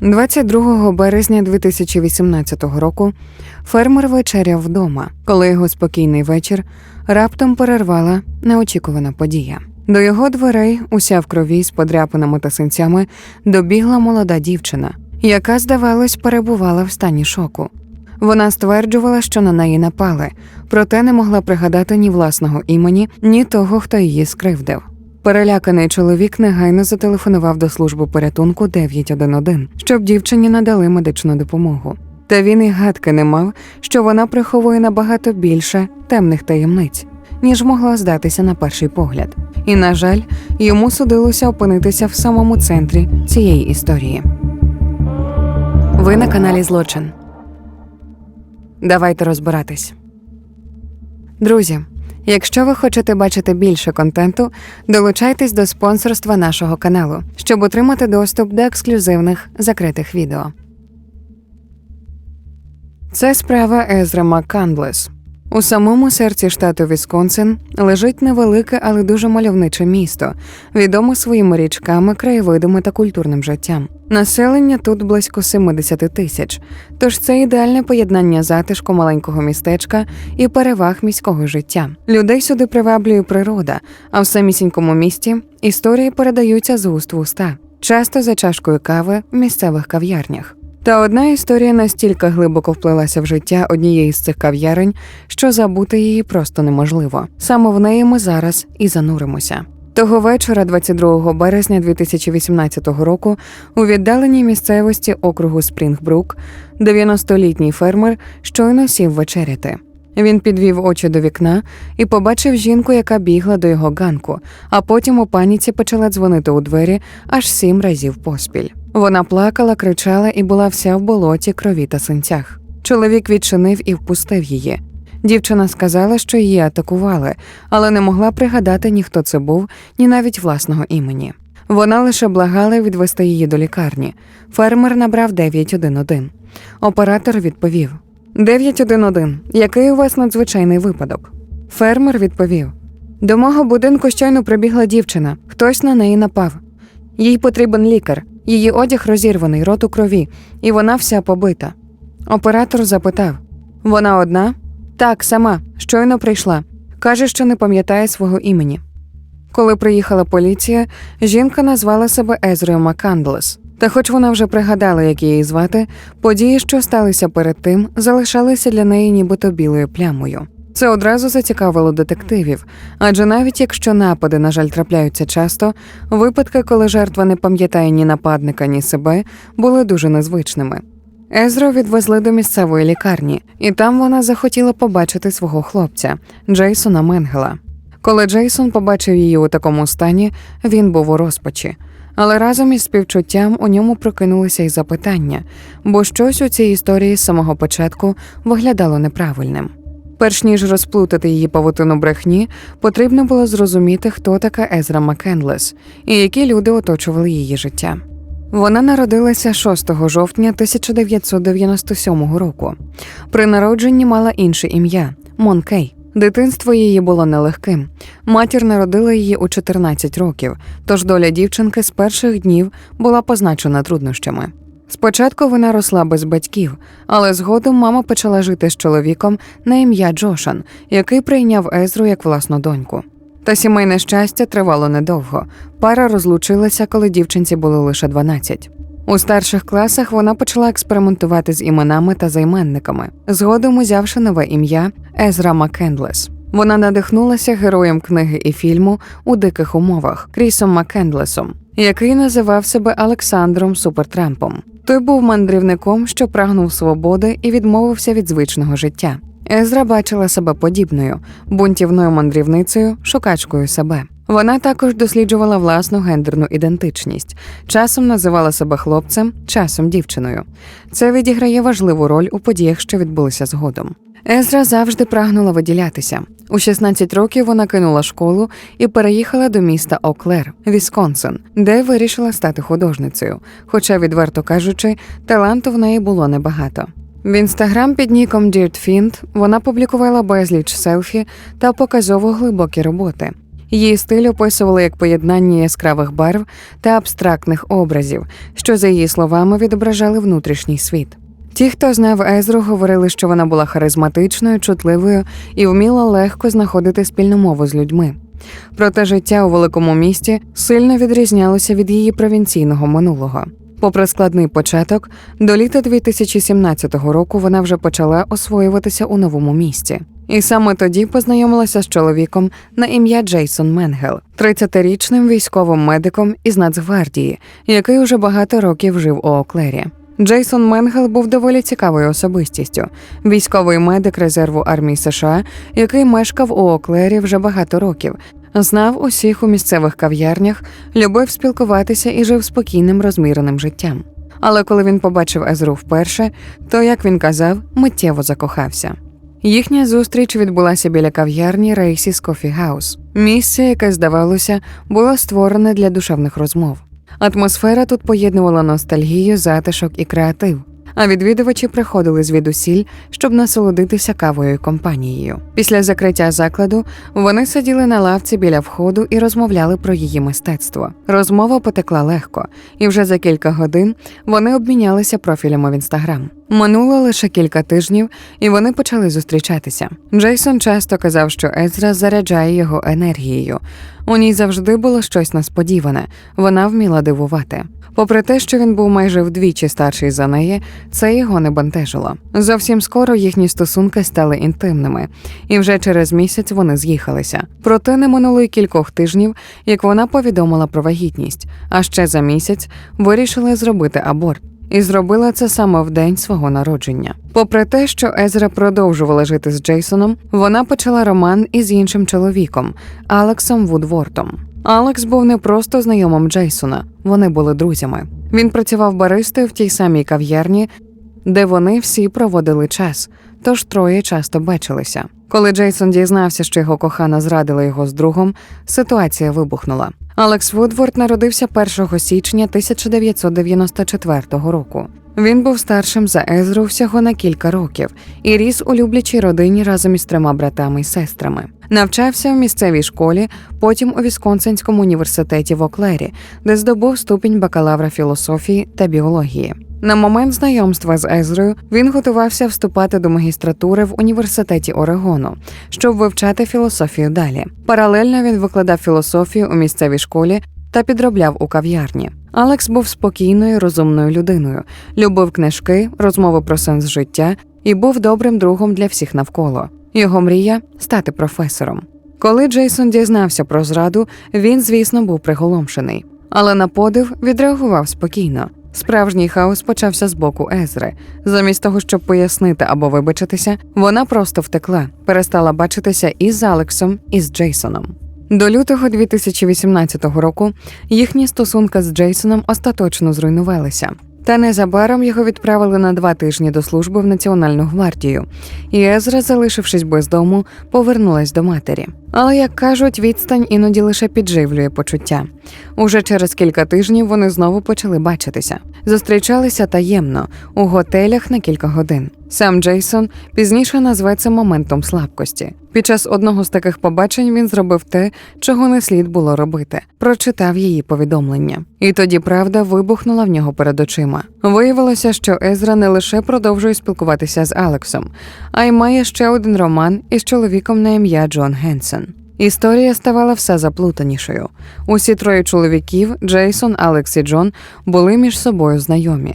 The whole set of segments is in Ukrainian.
22 березня 2018 року фермер вечеряв вдома, коли його спокійний вечір раптом перервала неочікувана подія. До його дверей, уся в крові з подряпинами та синцями, добігла молода дівчина, яка, здавалось, перебувала в стані шоку. Вона стверджувала, що на неї напали, проте не могла пригадати ні власного імені, ні того, хто її скривдив. Переляканий чоловік негайно зателефонував до служби порятунку 911, щоб дівчині надали медичну допомогу. Та він і гадки не мав, що вона приховує набагато більше темних таємниць, ніж могла здатися на перший погляд. І, на жаль, йому судилося опинитися в самому центрі цієї історії. Ви на каналі Злочин. Давайте розбиратись. Друзі, якщо ви хочете бачити більше контенту, долучайтесь до спонсорства нашого каналу, щоб отримати доступ до ексклюзивних закритих відео. Це справа Езра Маккандлес. У самому серці штату Вісконсин лежить невелике, але дуже мальовниче місто, відоме своїми річками, краєвидами та культурним життям. Населення тут близько 70 тисяч, тож це ідеальне поєднання затишку маленького містечка і переваг міського життя. Людей сюди приваблює природа, а в самісінькому місті історії передаються з уст в уста, часто за чашкою кави в місцевих кав'ярнях. Та одна історія настільки глибоко вплилася в життя однієї з цих кав'ярень, що забути її просто неможливо. Саме в неї ми зараз і зануримося. Того вечора, 22 березня 2018 року, у віддаленій місцевості округу Спрінгбрук, 90-літній фермер щойно сів вечеряти. Він підвів очі до вікна і побачив жінку, яка бігла до його ганку, а потім у паніці почала дзвонити у двері аж сім разів поспіль. Вона плакала, кричала і була вся в болоті, крові та синцях. Чоловік відчинив і впустив її. Дівчина сказала, що її атакували, але не могла пригадати ні хто це був, ні навіть власного імені. Вона лише благала відвести її до лікарні. Фермер набрав 911. Оператор відповів: 911. Який у вас надзвичайний випадок? Фермер відповів: До мого будинку щойно прибігла дівчина. Хтось на неї напав. Їй потрібен лікар. Її одяг розірваний, рот у крові, і вона вся побита. Оператор запитав: Вона одна? Так, сама, щойно прийшла. Каже, що не пам'ятає свого імені. Коли приїхала поліція, жінка назвала себе Езрою Маккандлес. Та хоч вона вже пригадала, як її звати, події, що сталися перед тим, залишалися для неї нібито білою плямою. Це одразу зацікавило детективів, адже навіть якщо напади, на жаль, трапляються часто, випадки, коли жертва не пам'ятає ні нападника, ні себе, були дуже незвичними. Езро відвезли до місцевої лікарні, і там вона захотіла побачити свого хлопця Джейсона Менгела. Коли Джейсон побачив її у такому стані, він був у розпачі. Але разом із співчуттям у ньому прокинулися й запитання, бо щось у цій історії з самого початку виглядало неправильним. Перш ніж розплутати її павутину брехні, потрібно було зрозуміти, хто така Езра Маккенлес і які люди оточували її життя. Вона народилася 6 жовтня 1997 року. При народженні мала інше ім'я Монкей. Дитинство її було нелегким. Матір народила її у 14 років, тож доля дівчинки з перших днів була позначена труднощами. Спочатку вона росла без батьків, але згодом мама почала жити з чоловіком на ім'я Джошан, який прийняв Езру як власну доньку. Та сімейне щастя тривало недовго. Пара розлучилася, коли дівчинці було лише 12. У старших класах вона почала експериментувати з іменами та займенниками, згодом узявши нове ім'я Езра Маккендлес. Вона надихнулася героєм книги і фільму у диких умовах Крісом Маккендлесом, який називав себе Олександром Супертрампом. Той був мандрівником, що прагнув свободи і відмовився від звичного життя. Езра бачила себе подібною, бунтівною мандрівницею, шукачкою себе. Вона також досліджувала власну гендерну ідентичність, часом називала себе хлопцем, часом дівчиною. Це відіграє важливу роль у подіях, що відбулися згодом. Езра завжди прагнула виділятися. У 16 років вона кинула школу і переїхала до міста Оклер, Вісконсин, де вирішила стати художницею. Хоча, відверто кажучи, таланту в неї було небагато. В інстаграм під ніком Dirt Fiend вона публікувала безліч селфі та показово глибокі роботи. Її стиль описували як поєднання яскравих барв та абстрактних образів, що, за її словами, відображали внутрішній світ. Ті, хто знав Езру, говорили, що вона була харизматичною, чутливою і вміла легко знаходити спільну мову з людьми. Проте життя у великому місті сильно відрізнялося від її провінційного минулого. Попри складний початок, до літа 2017 року вона вже почала освоюватися у новому місті. І саме тоді познайомилася з чоловіком на ім'я Джейсон Менгел, 30-річним військовим медиком із Нацгвардії, який уже багато років жив у Оклері. Джейсон Менгел був доволі цікавою особистістю, військовий медик резерву армії США, який мешкав у Оклері вже багато років, знав усіх у місцевих кав'ярнях, любив спілкуватися і жив спокійним розміреним життям. Але коли він побачив Езру вперше, то, як він казав, миттєво закохався. Їхня зустріч відбулася біля кав'ярні Рейсіс Кофі Хаус, місце, яке, здавалося, було створене для душевних розмов. Атмосфера тут поєднувала ностальгію, затишок і креатив. А відвідувачі приходили звідусіль, щоб насолодитися кавою компанією. Після закриття закладу вони сиділи на лавці біля входу і розмовляли про її мистецтво. Розмова потекла легко, і вже за кілька годин вони обмінялися профілями в інстаграм. Минуло лише кілька тижнів, і вони почали зустрічатися. Джейсон часто казав, що Езра заряджає його енергією. У ній завжди було щось несподіване, вона вміла дивувати. Попри те, що він був майже вдвічі старший за неї, це його не бентежило. Зовсім скоро їхні стосунки стали інтимними, і вже через місяць вони з'їхалися. Проте не минуло й кількох тижнів, як вона повідомила про вагітність, а ще за місяць вирішили зробити аборт. І зробила це саме в день свого народження. Попри те, що Езра продовжувала жити з Джейсоном, вона почала роман із іншим чоловіком Алексом Вудвортом. Алекс був не просто знайомим Джейсона, вони були друзями. Він працював баристою в тій самій кав'ярні, де вони всі проводили час, тож троє часто бачилися. Коли Джейсон дізнався, що його кохана зрадила його з другом, ситуація вибухнула. Алекс Вудворд народився 1 січня 1994 року. Він був старшим за Езру всього на кілька років і ріс у люблячій родині разом із трьома братами і сестрами. Навчався в місцевій школі, потім у Вісконсинському університеті в Оклері, де здобув ступінь бакалавра філософії та біології. На момент знайомства з Езрою він готувався вступати до магістратури в університеті Орегону, щоб вивчати філософію далі. Паралельно він викладав філософію у місцевій школі та підробляв у кав'ярні. Алекс був спокійною, розумною людиною, любив книжки, розмови про сенс життя і був добрим другом для всіх навколо. Його мрія стати професором. Коли Джейсон дізнався про зраду, він, звісно, був приголомшений, але на подив відреагував спокійно. Справжній хаос почався з боку Езри. Замість того, щоб пояснити або вибачитися, вона просто втекла, перестала бачитися і з Алексом, і з Джейсоном. До лютого 2018 року їхні стосунки з Джейсоном остаточно зруйнувалися. Та незабаром його відправили на два тижні до служби в Національну гвардію, і Езра, залишившись без дому, повернулась до матері. Але, як кажуть, відстань іноді лише підживлює почуття. Уже через кілька тижнів вони знову почали бачитися. Зустрічалися таємно у готелях на кілька годин. Сам Джейсон пізніше назве це моментом слабкості. Під час одного з таких побачень він зробив те, чого не слід було робити. Прочитав її повідомлення. І тоді правда вибухнула в нього перед очима. Виявилося, що Езра не лише продовжує спілкуватися з Алексом, а й має ще один роман із чоловіком на ім'я Джон Генсен. Історія ставала все заплутанішою. Усі троє чоловіків Джейсон, Алекс і Джон були між собою знайомі.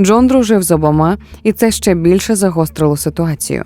Джон дружив з обома, і це ще більше загострило ситуацію.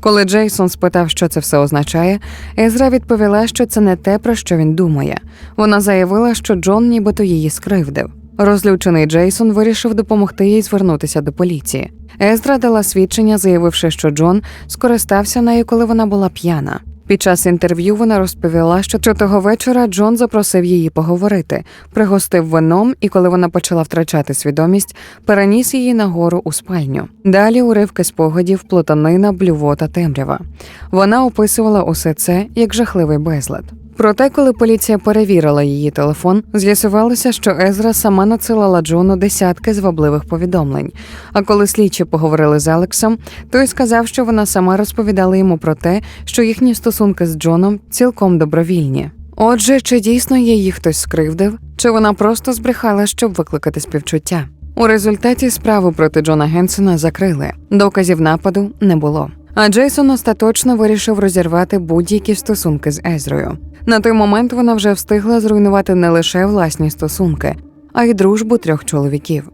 Коли Джейсон спитав, що це все означає, Езра відповіла, що це не те, про що він думає. Вона заявила, що Джон нібито її скривдив. Розлючений Джейсон вирішив допомогти їй звернутися до поліції. Езра дала свідчення, заявивши, що Джон скористався нею, коли вона була п'яна. Під час інтерв'ю вона розповіла, що того вечора Джон запросив її поговорити, пригостив вином, і коли вона почала втрачати свідомість, переніс її нагору у спальню. Далі уривки спогадів, плутанина, блювота, темрява. Вона описувала усе це як жахливий безлад. Проте, коли поліція перевірила її телефон, з'ясувалося, що Езра сама надсилала Джону десятки звабливих повідомлень. А коли слідчі поговорили з Алексом, той сказав, що вона сама розповідала йому про те, що їхні стосунки з Джоном цілком добровільні. Отже, чи дійсно її хтось скривдив, чи вона просто збрехала, щоб викликати співчуття? У результаті справу проти Джона Генсона закрили. Доказів нападу не було. А Джейсон остаточно вирішив розірвати будь-які стосунки з Езрою. На той момент вона вже встигла зруйнувати не лише власні стосунки, а й дружбу трьох чоловіків.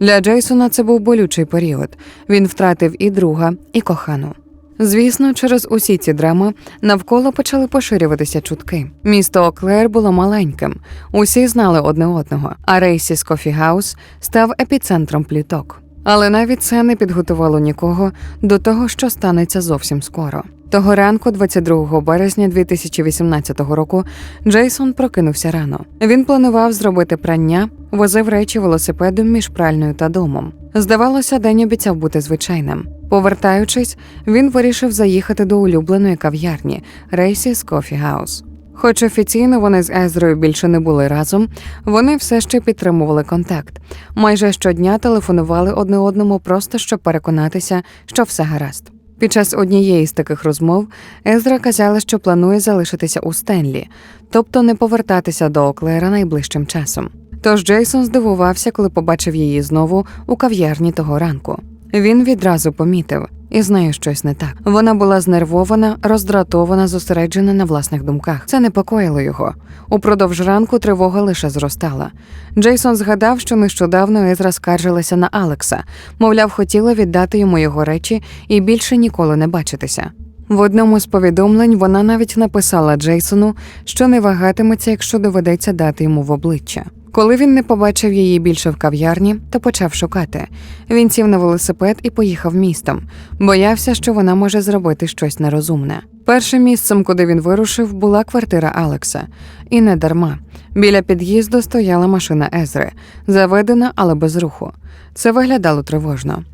Для Джейсона це був болючий період. Він втратив і друга, і кохану. Звісно, через усі ці драми навколо почали поширюватися чутки. Місто Оклер було маленьким, усі знали одне одного, а Рейсіс Кофі Хаус став епіцентром пліток. Але навіть це не підготувало нікого до того, що станеться зовсім скоро. Того ранку, 22 березня 2018 року, Джейсон прокинувся рано. Він планував зробити прання, возив речі велосипедом між пральною та домом. Здавалося, день обіцяв бути звичайним. Повертаючись, він вирішив заїхати до улюбленої кав'ярні Рейсіс Кофі Хаус. Хоч офіційно вони з Езрою більше не були разом, вони все ще підтримували контакт. Майже щодня телефонували одне одному просто щоб переконатися, що все гаразд. Під час однієї з таких розмов Езра казала, що планує залишитися у Стенлі, тобто не повертатися до Оклера найближчим часом. Тож Джейсон здивувався, коли побачив її знову у кав'ярні того ранку. Він відразу помітив, і з нею щось не так. Вона була знервована, роздратована, зосереджена на власних думках. Це непокоїло його. Упродовж ранку тривога лише зростала. Джейсон згадав, що нещодавно Езра скаржилася на Алекса, мовляв, хотіла віддати йому його речі і більше ніколи не бачитися. В одному з повідомлень вона навіть написала Джейсону, що не вагатиметься, якщо доведеться дати йому в обличчя. Коли він не побачив її більше в кав'ярні, то почав шукати. Він сів на велосипед і поїхав містом. Боявся, що вона може зробити щось нерозумне. Першим місцем, куди він вирушив, була квартира Алекса. І не дарма. Біля під'їзду стояла машина Езри, заведена, але без руху. Це виглядало тривожно.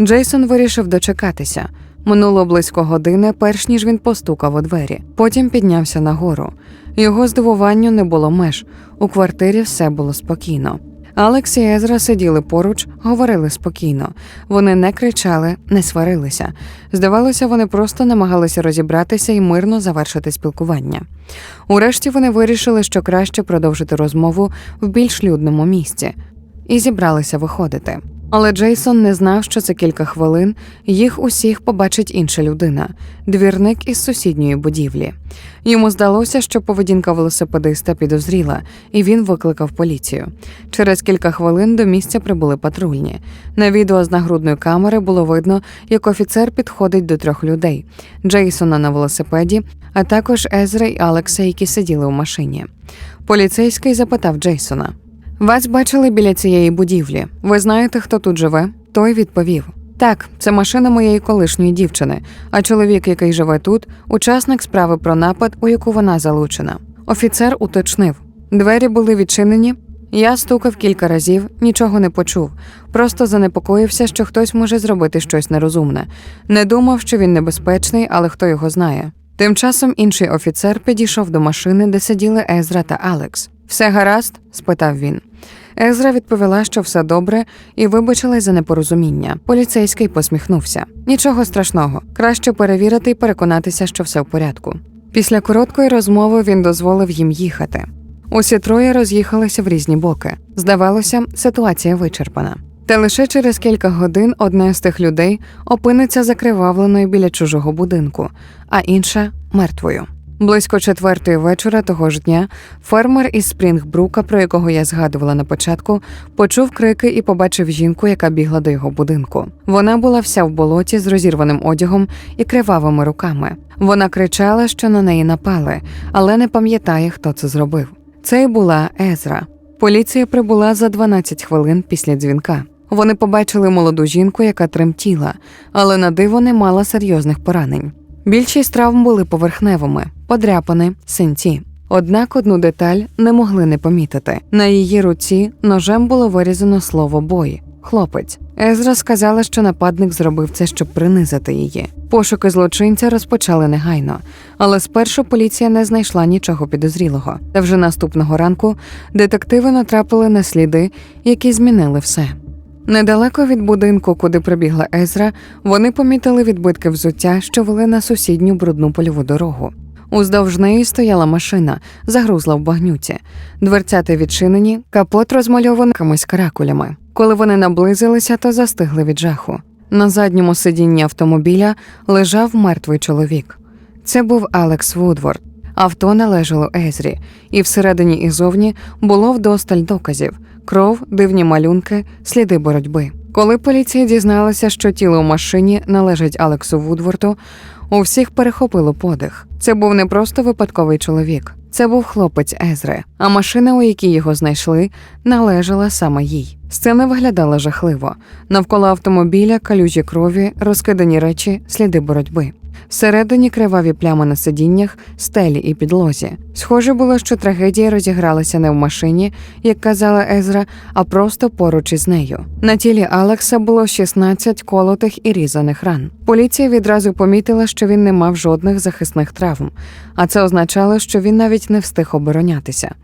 Джейсон вирішив дочекатися. Минуло близько години, перш ніж він постукав у двері. Потім піднявся нагору. Його здивуванню не було меж. У квартирі все було спокійно. Алекс і Езра сиділи поруч, говорили спокійно. Вони не кричали, не сварилися. Здавалося, вони просто намагалися розібратися і мирно завершити спілкування. Урешті вони вирішили, що краще продовжити розмову в більш людному місці, і зібралися виходити. Але Джейсон не знав, що за кілька хвилин їх усіх побачить інша людина двірник із сусідньої будівлі. Йому здалося, що поведінка велосипедиста підозріла, і він викликав поліцію. Через кілька хвилин до місця прибули патрульні. На відео з нагрудної камери було видно, як офіцер підходить до трьох людей: Джейсона на велосипеді, а також Езра й Алекса, які сиділи у машині. Поліцейський запитав Джейсона. Вас бачили біля цієї будівлі. Ви знаєте, хто тут живе? Той відповів: Так, це машина моєї колишньої дівчини, а чоловік, який живе тут, учасник справи про напад, у яку вона залучена. Офіцер уточнив: двері були відчинені. Я стукав кілька разів, нічого не почув. Просто занепокоївся, що хтось може зробити щось нерозумне. Не думав, що він небезпечний, але хто його знає. Тим часом інший офіцер підійшов до машини, де сиділи Езра та Алекс. Все гаразд? спитав він. Езра відповіла, що все добре, і вибачилась за непорозуміння. Поліцейський посміхнувся. Нічого страшного, краще перевірити і переконатися, що все в порядку. Після короткої розмови він дозволив їм їхати. Усі троє роз'їхалися в різні боки. Здавалося, ситуація вичерпана. Та лише через кілька годин одна з тих людей опиниться закривавленою біля чужого будинку, а інша мертвою. Близько четвертої вечора того ж дня фермер із Спрінгбрука, про якого я згадувала на початку, почув крики і побачив жінку, яка бігла до його будинку. Вона була вся в болоті з розірваним одягом і кривавими руками. Вона кричала, що на неї напали, але не пам'ятає, хто це зробив. Це й була Езра. Поліція прибула за 12 хвилин після дзвінка. Вони побачили молоду жінку, яка тремтіла, але на диво не мала серйозних поранень. Більшість травм були поверхневими, подряпини, синці. Однак одну деталь не могли не помітити. На її руці ножем було вирізано слово бой. Хлопець. Езра сказала, що нападник зробив це, щоб принизити її. Пошуки злочинця розпочали негайно, але спершу поліція не знайшла нічого підозрілого. Та вже наступного ранку детективи натрапили на сліди, які змінили все. Недалеко від будинку, куди прибігла Езра, вони помітили відбитки взуття, що вели на сусідню брудну польову дорогу. Уздовж неї стояла машина, загрузла в багнюці. Дверцяти відчинені, капот розмальований якимись каракулями. Коли вони наблизилися, то застигли від жаху. На задньому сидінні автомобіля лежав мертвий чоловік. Це був Алекс Вудворд. Авто належало Езрі, і всередині і зовні було вдосталь доказів: кров, дивні малюнки, сліди боротьби. Коли поліція дізналася, що тіло у машині належить Алексу Вудворту, у всіх перехопило подих. Це був не просто випадковий чоловік, це був хлопець Езри, а машина, у якій його знайшли, належала саме їй. Сцена виглядала жахливо. Навколо автомобіля калюжі крові, розкидані речі, сліди боротьби. Всередині криваві плями на сидіннях, стелі і підлозі. Схоже було, що трагедія розігралася не в машині, як казала Езра, а просто поруч із нею. На тілі Алекса було 16 колотих і різаних ран. Поліція відразу помітила, що він не мав жодних захисних травм, а це означало, що він навіть не встиг оборонятися.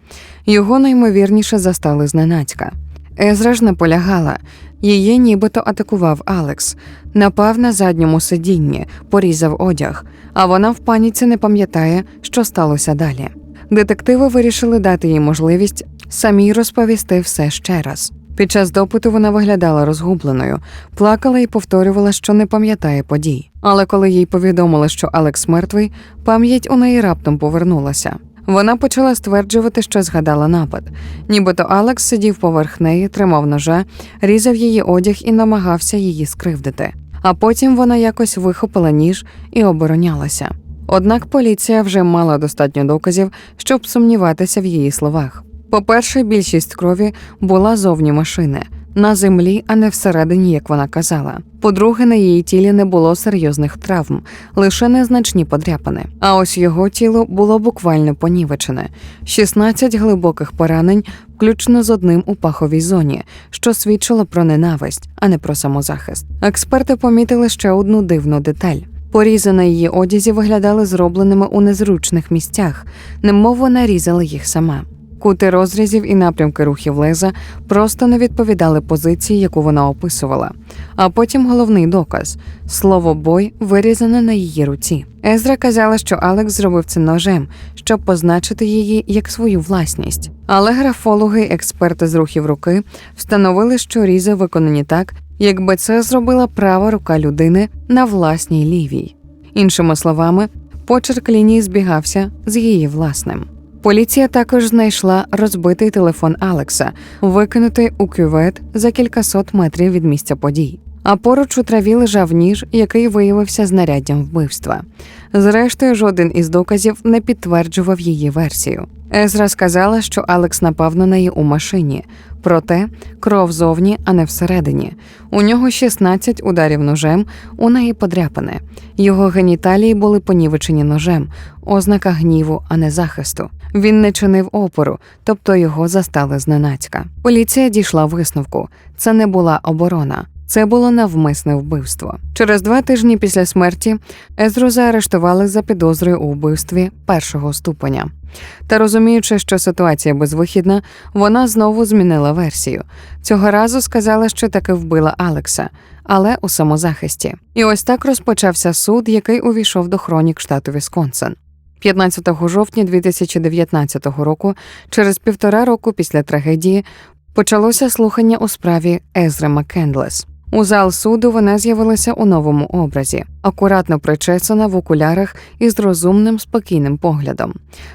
Його наймовірніше застали зненацька. Езра ж наполягала. Її нібито атакував Алекс, напав на задньому сидінні, порізав одяг, а вона в паніці не пам'ятає, що сталося далі. Детективи вирішили дати їй можливість самій розповісти все ще раз. Під час допиту вона виглядала розгубленою, плакала і повторювала, що не пам'ятає подій. Але коли їй повідомили, що Алекс мертвий, пам'ять у неї раптом повернулася. Вона почала стверджувати, що згадала напад. Нібито Алекс сидів поверх неї, тримав ножа, різав її одяг і намагався її скривдити. А потім вона якось вихопила ніж і оборонялася. Однак поліція вже мала достатньо доказів, щоб сумніватися в її словах. По-перше, більшість крові була зовні машини, на землі, а не всередині, як вона казала. По-друге, на її тілі не було серйозних травм, лише незначні подряпини. А ось його тіло було буквально понівечене: 16 глибоких поранень, включно з одним у паховій зоні, що свідчило про ненависть, а не про самозахист. Експерти помітили ще одну дивну деталь. Порізи на її одязі виглядали зробленими у незручних місцях, немов вона різала їх сама. Кути розрізів і напрямки рухів леза просто не відповідали позиції, яку вона описувала. А потім головний доказ слово бой вирізане на її руці. Езра казала, що Алекс зробив це ножем, щоб позначити її як свою власність. Але графологи, експерти з рухів руки встановили, що різи виконані так, якби це зробила права рука людини на власній лівій. Іншими словами, почерк лінії збігався з її власним. Поліція також знайшла розбитий телефон Алекса, викинутий у кювет за кількасот метрів від місця подій. А поруч у траві лежав ніж, який виявився знаряддям вбивства. Зрештою, жоден із доказів не підтверджував її версію. Езра сказала, що Алекс напав на неї у машині, проте кров зовні, а не всередині. У нього 16 ударів ножем, у неї подряпане. Його геніталії були понівечені ножем, ознака гніву, а не захисту. Він не чинив опору, тобто його застали зненацька. Поліція дійшла висновку: це не була оборона. Це було навмисне вбивство. Через два тижні після смерті Езру заарештували за підозрою у вбивстві першого ступеня. Та розуміючи, що ситуація безвихідна, вона знову змінила версію. Цього разу сказала, що таки вбила Алекса, але у самозахисті. І ось так розпочався суд, який увійшов до хронік штату Вісконсин. 15 жовтня 2019 року, через півтора року після трагедії, почалося слухання у справі Езри Маккендлес. У зал суду вона з'явилася у новому образі, акуратно причесана в окулярах і з розумним спокійним поглядом.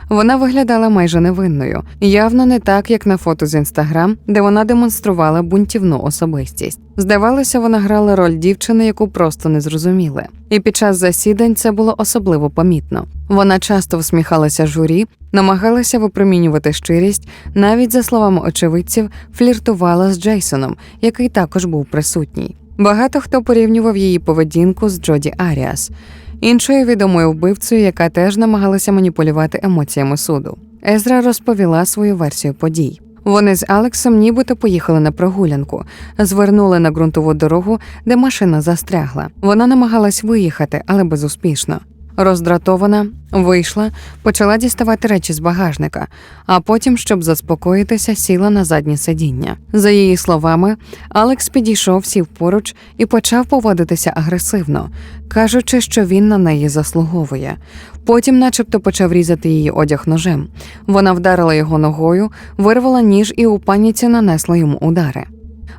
Вона виглядала майже невинною, явно не так, як на фото з інстаграм, де вона демонструвала бунтівну особистість. Здавалося, вона грала роль дівчини, яку просто не зрозуміли. І під час засідань це було особливо помітно. Вона часто всміхалася журі, намагалася випромінювати щирість, навіть за словами очевидців, фліртувала з Джейсоном, який також був присутній. Багато хто порівнював її поведінку з Джоді Аріас, іншою відомою вбивцею, яка теж намагалася маніпулювати емоціями суду. Езра розповіла свою версію подій. Вони з Алексом нібито поїхали на прогулянку, звернули на ґрунтову дорогу, де машина застрягла. Вона намагалась виїхати, але безуспішно. Роздратована, вийшла, почала діставати речі з багажника, а потім, щоб заспокоїтися, сіла на заднє сидіння. За її словами, Алекс підійшов, сів поруч і почав поводитися агресивно, кажучи, що він на неї заслуговує. Потім, начебто, почав різати її одяг ножем. Вона вдарила його ногою, вирвала ніж і у паніці нанесла йому удари.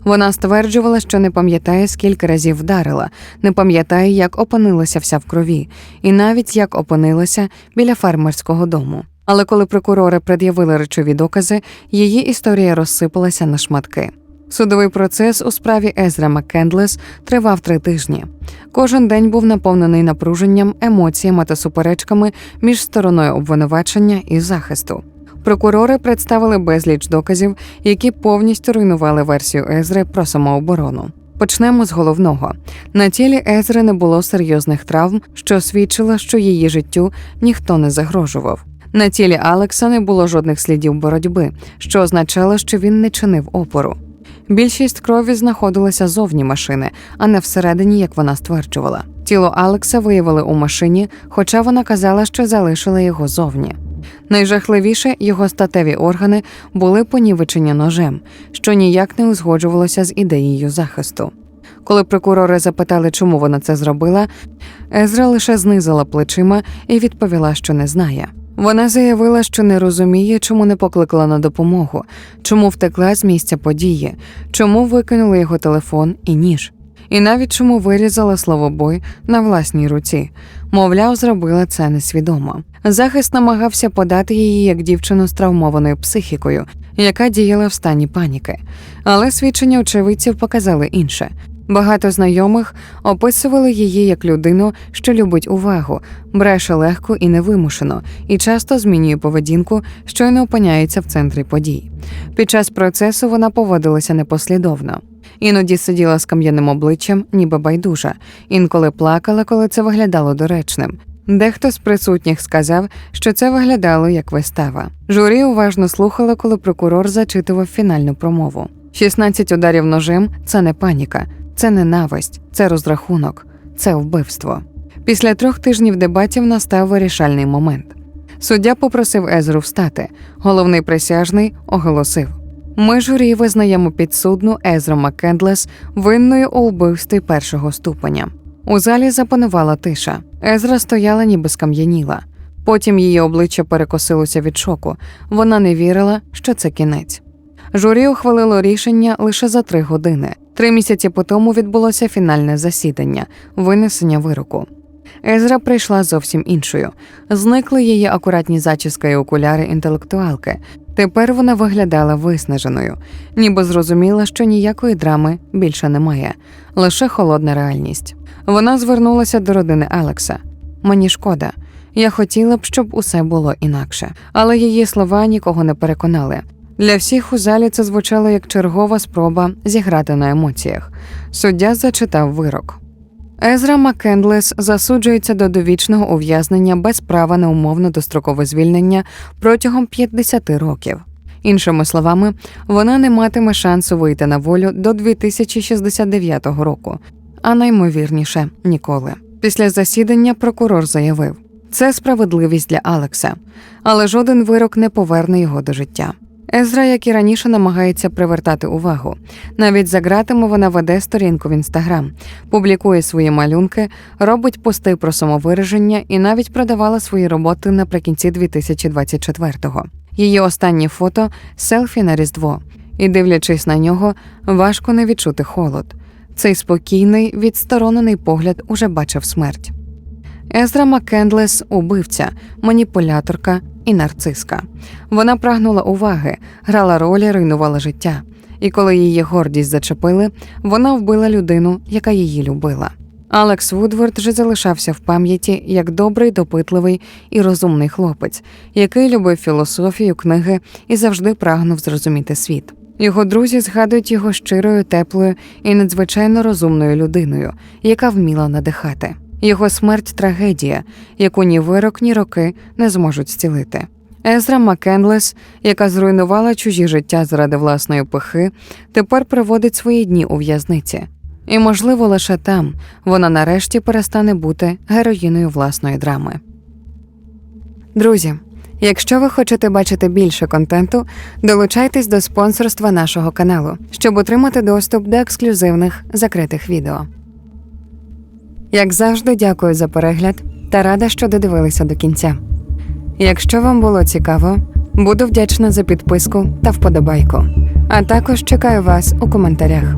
Вона стверджувала, що не пам'ятає, скільки разів вдарила, не пам'ятає, як опинилася вся в крові, і навіть як опинилася біля фермерського дому. Але коли прокурори пред'явили речові докази, її історія розсипалася на шматки. Судовий процес у справі Езра Маккендлес тривав три тижні. Кожен день був наповнений напруженням, емоціями та суперечками між стороною обвинувачення і захисту. Прокурори представили безліч доказів, які повністю руйнували версію Езри про самооборону. Почнемо з головного: на тілі Езри не було серйозних травм, що свідчило, що її життю ніхто не загрожував. На тілі Алекса не було жодних слідів боротьби, що означало, що він не чинив опору. Більшість крові знаходилася зовні машини, а не всередині, як вона стверджувала. Тіло Алекса виявили у машині, хоча вона казала, що залишила його зовні. Найжахливіше його статеві органи були понівечені ножем, що ніяк не узгоджувалося з ідеєю захисту. Коли прокурори запитали, чому вона це зробила, Езра лише знизила плечима і відповіла, що не знає. Вона заявила, що не розуміє, чому не покликала на допомогу, чому втекла з місця події, чому викинули його телефон і ніж, і навіть чому вирізала слово бой на власній руці. Мовляв, зробила це несвідомо. Захист намагався подати її як дівчину з травмованою психікою, яка діяла в стані паніки. Але свідчення очевидців показали інше. Багато знайомих описували її як людину, що любить увагу, бреше легко і невимушено, і часто змінює поведінку, що й не опиняється в центрі подій. Під час процесу вона поводилася непослідовно. Іноді сиділа з кам'яним обличчям, ніби байдужа, інколи плакала, коли це виглядало доречним. Дехто з присутніх сказав, що це виглядало як вистава. Журі уважно слухало, коли прокурор зачитував фінальну промову. 16 ударів ножем це не паніка, це ненависть, це розрахунок, це вбивство. Після трьох тижнів дебатів настав вирішальний момент. Суддя попросив Езру встати. Головний присяжний оголосив: Ми журі визнаємо підсудну Езру Маккендлес винною у вбивстві першого ступеня. У залі запанувала тиша. Езра стояла, ніби скам'яніла. Потім її обличчя перекосилося від шоку. Вона не вірила, що це кінець. Журі ухвалило рішення лише за три години. Три місяці по тому відбулося фінальне засідання, винесення вироку. Езра прийшла зовсім іншою. Зникли її акуратні зачіска і окуляри інтелектуалки. Тепер вона виглядала виснаженою, ніби зрозуміла, що ніякої драми більше немає, лише холодна реальність. Вона звернулася до родини Алекса. Мені шкода. Я хотіла б, щоб усе було інакше, але її слова нікого не переконали. Для всіх у залі це звучало як чергова спроба зіграти на емоціях. Суддя зачитав вирок. Езра Маккендлес засуджується до довічного ув'язнення без права на умовно дострокове звільнення протягом 50 років. Іншими словами, вона не матиме шансу вийти на волю до 2069 року, а наймовірніше ніколи. Після засідання прокурор заявив: це справедливість для Алекса, але жоден вирок не поверне його до життя. Езра, як і раніше, намагається привертати увагу. Навіть за ґратами вона веде сторінку в інстаграм, публікує свої малюнки, робить пости про самовираження і навіть продавала свої роботи наприкінці 2024-го. Її останнє фото селфі на Різдво, і, дивлячись на нього, важко не відчути холод. Цей спокійний, відсторонений погляд уже бачив смерть. Езра Маккендлес убивця, маніпуляторка і нарциска. Вона прагнула уваги, грала ролі, руйнувала життя. І коли її гордість зачепили, вона вбила людину, яка її любила. Алекс Вудворд же залишався в пам'яті як добрий, допитливий і розумний хлопець, який любив філософію, книги і завжди прагнув зрозуміти світ. Його друзі згадують його щирою, теплою і надзвичайно розумною людиною, яка вміла надихати. Його смерть трагедія, яку ні вирок, ні роки не зможуть зцілити. Езра Маккенлес, яка зруйнувала чужі життя заради власної пихи, тепер проводить свої дні у в'язниці. І, можливо, лише там вона нарешті перестане бути героїною власної драми. Друзі, якщо ви хочете бачити більше контенту, долучайтесь до спонсорства нашого каналу, щоб отримати доступ до ексклюзивних закритих відео. Як завжди, дякую за перегляд та рада, що додивилися до кінця. Якщо вам було цікаво, буду вдячна за підписку та вподобайку. А також чекаю вас у коментарях.